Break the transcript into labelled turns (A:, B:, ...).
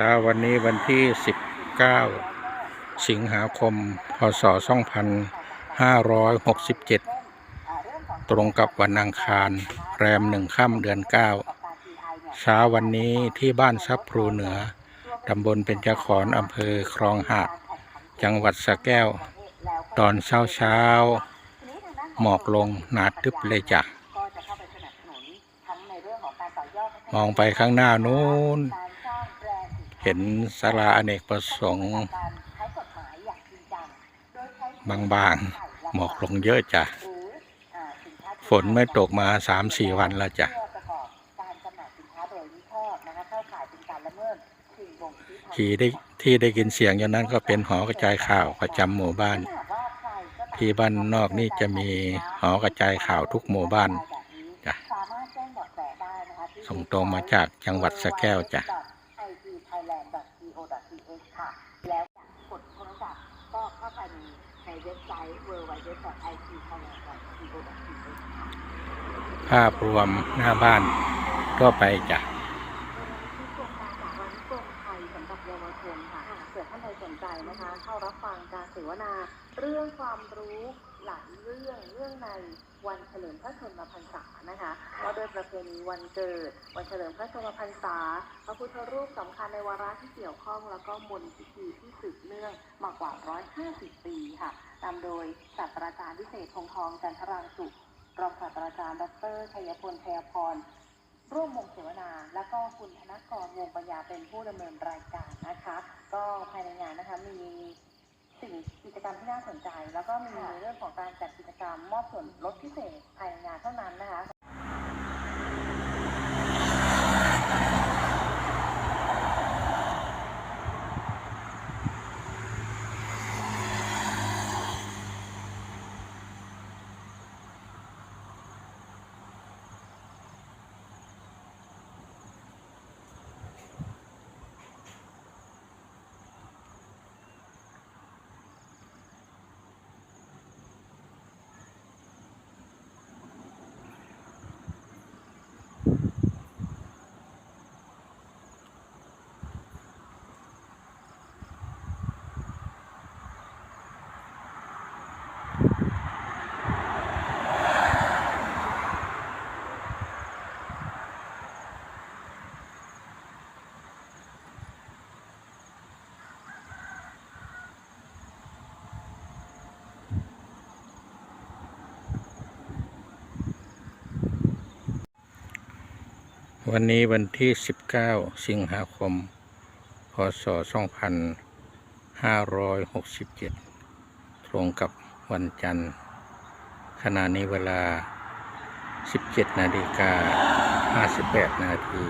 A: ช้าวันนี้วันที่ 19 สิงหาคม พศ 2567 ตรงกับวันอังคาร แรมหนึ่งค่ำเดือน 9 เช้าวันนี้ที่บ้านซับพลูเหนือ ตำบลเป็นจขอนอำเภอคลองหาด จังหวัดสระแก้ว ตอนเช้าเช้า หมอกลงหนาทึบเลยจ้ะมองไปข้างหน้านู้น เห็นศาลาอเนกประสงค์
B: กาง
A: บางๆ หมอกลงเยอะจ้ะ ฝนไม่ตกมาสามสี่วันแล้วจ้ะ
B: ที่
A: ได้ที่ได้ยินเสียงอย่างนั้นก็เป็นหอกระจายข่าวประจำหมู่บ้าน ที่บ้านนอกนี่จะมีหอกระจายข่าวทุกหมู่บ้านจ้ะ
B: ส่ง
A: ตรงมาจากจังหวัดสะแก้วจ้ะ
B: www.co.th ค่ะ แล้วกดโทรศัพท์ก็เข้าไปในในเว็บไซต์ www.itthailand.co.th ค่ะ
A: ภาพรวมหน้าบ้านก็ไปจ้ะ
B: วันนี้คือโครงการจากวันกรมไทยสำหรับเยาวชนค่ะเกิดท่านใดสนใจนะคะ เข้ารับฟังการเสวนาเรื่องความรู้หลายเรื่องเรื่องในวันเฉลิมพระชนมพรรษานะคะว่าโดยประเพณีวันเกิด วันเฉลิมพระชนมพรรษา พระพุทธรูปสำคัญในวาระที่เกี่ยวข้อง แล้วก็มนต์พิธีที่สืบเนื่องมากว่า 150 ปีค่ะนำโดยศาสตราจารย์พิเศษพงษ์ทองจันทรังสุขรองศาสตราจารย์ ดรชัยพลชัยพรร่วมวงเสวนา และก็คุณธนกรวงปัญญาเป็นผู้ดำเนินรายการนะคะ ก็ภายในงานนะคะมี สิ่งกิจกรรมที่น่าสนใจ แล้วก็มีในเรื่องของการจัดกิจกรรมมอบส่วนลดพิเศษภายในงานเท่านั้นนะคะ
A: วันนี้วันที่ 19 สิงหาคม พศ 2567 ตรงกับวันจันทร์ ขณะนี้เวลา 17 นาฬิกา 58 นาที